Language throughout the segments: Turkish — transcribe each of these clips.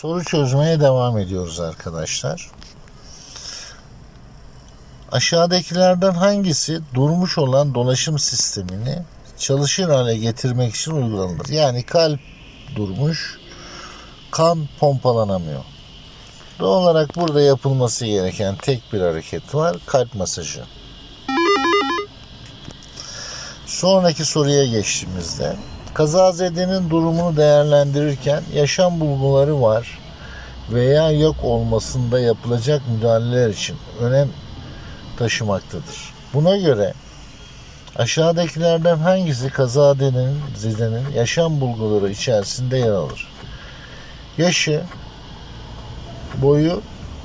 Soru çözmeye devam ediyoruz arkadaşlar. Aşağıdakilerden hangisi durmuş olan dolaşım sistemini çalışır hale getirmek için uygulanır? Yani kalp durmuş, kan pompalanamıyor. Doğal olarak burada yapılması gereken tek bir hareket var, kalp masajı. Sonraki soruya geçtiğimizde kazazedenin durumunu değerlendirirken yaşam bulguları var veya yok olmasında yapılacak müdahaleler için önem taşımaktadır. Buna göre aşağıdakilerden hangisi kazazedenin zedenin yaşam bulguları içerisinde yer alır? Yaşı, boyu,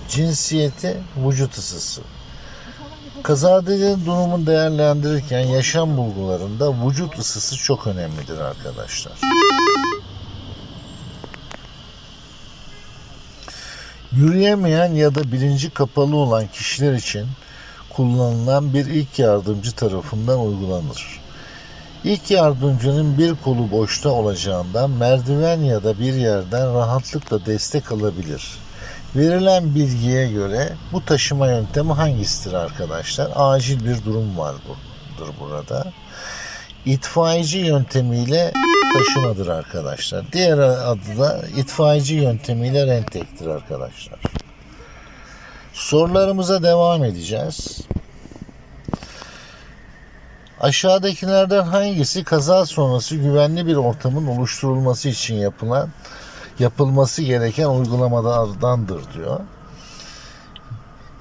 cinsiyeti, vücut ısısı. Kazadedenin durumunu değerlendirirken yaşam bulgularında vücut ısısı çok önemlidir arkadaşlar. Yürüyemeyen ya da bilinci kapalı olan kişiler için kullanılan bir ilk yardımcı tarafından uygulanır. İlk yardımcının bir kolu boşta olacağından merdiven ya da bir yerden rahatlıkla destek alabilir. Verilen bilgiye göre bu taşıma yöntemi hangisidir arkadaşlar? Acil bir durum vardır burada. İtfaiyeci yöntemiyle taşımadır arkadaşlar. Diğer adı da itfaiyeci yöntemiyle rentektir arkadaşlar. Sorularımıza devam edeceğiz. Aşağıdakilerden hangisi kaza sonrası güvenli bir ortamın oluşturulması için yapılan yapılması gereken uygulamalardandır diyor.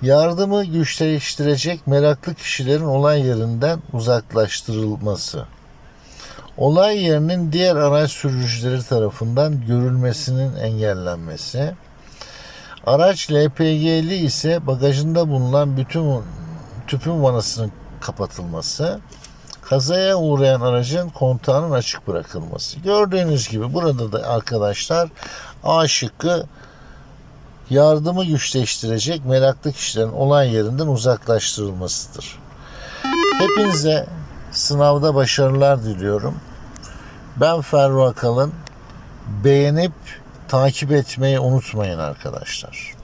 Yardımı güçleştirecek meraklı kişilerin olay yerinden uzaklaştırılması. Olay yerinin diğer araç sürücüleri tarafından görülmesinin engellenmesi. Araç LPG'li ise bagajında bulunan bütün tüpün vanasının kapatılması. Kazaya uğrayan aracın kontağının açık bırakılması. Gördüğünüz gibi burada da arkadaşlar A şıkkı yardımı güçleştirecek meraklı kişilerin olay yerinden uzaklaştırılmasıdır. Hepinize sınavda başarılar diliyorum. Ben Ferru Akalın. Beğenip takip etmeyi unutmayın arkadaşlar.